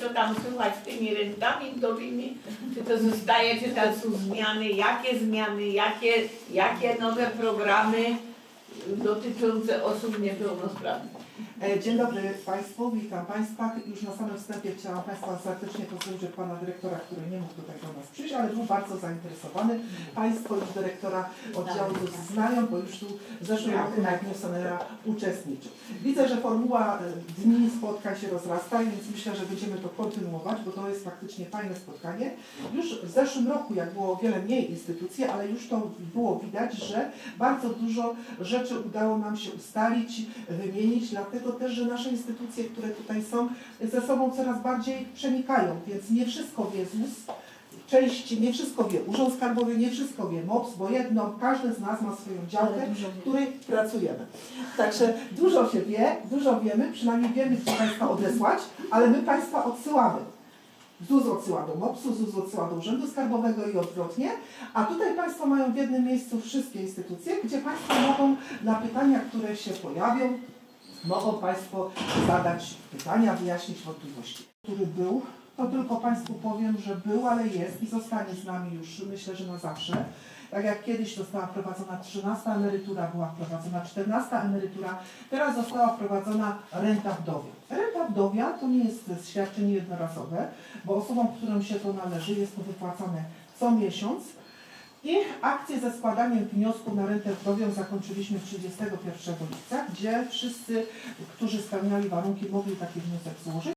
co tam słychać z tymi rentami wdowymi, czy to zostaje, czy tam są zmiany, jakie zmiany, jakie, jakie nowe programy dotyczące osób niepełnosprawnych. E, Dzień dobry Państwu, witam Państwa. Już na samym wstępie chciałam Państwa serdecznie pozdrowić od Pana Dyrektora, który nie mógł tutaj do nas przyjść, ale był bardzo zainteresowany. Państwo już Dyrektora oddziału już znają, bo już tu w zeszłym roku na Dniu Sonera uczestniczył. Widzę, że formuła e, dni spotkań się rozrasta, więc myślę, że będziemy to kontynuować, bo to jest faktycznie fajne spotkanie. Już w zeszłym roku, jak było o wiele mniej instytucji, ale już to było widać, że bardzo dużo rzeczy udało nam się ustalić, wymienić, dlatego też, że nasze instytucje, które tutaj są, ze sobą coraz bardziej przenikają, więc nie wszystko wie ZUS, część, nie wszystko wie Urząd Skarbowy, nie wszystko wie MOPS, bo jedno, każdy z nas ma swoją działkę, w której pracujemy. Także dużo się wie, dużo wiemy, przynajmniej wiemy, gdzie Państwa odesłać, ale my Państwa odsyłamy. ZUS odsyła do MOPS-u, ZUS odsyła do Urzędu Skarbowego i odwrotnie, a tutaj Państwo mają w jednym miejscu wszystkie instytucje, gdzie Państwo mogą na pytania, które się pojawią, mogą Państwo zadać pytania, wyjaśnić wątpliwości. Który był, tylko Państwu powiem, że był, ale jest i zostanie z nami już myślę, że na zawsze. Tak jak kiedyś została wprowadzona 13 emerytura, była wprowadzona 14 emerytura, teraz została wprowadzona renta wdowia. Renta wdowia to nie jest świadczenie jednorazowe, bo osobom, którym się to należy, jest to wypłacane co miesiąc. I akcję ze składaniem wniosku na rentę wdowią zakończyliśmy 31 lipca, gdzie wszyscy, którzy spełniali warunki, mogli taki wniosek złożyć.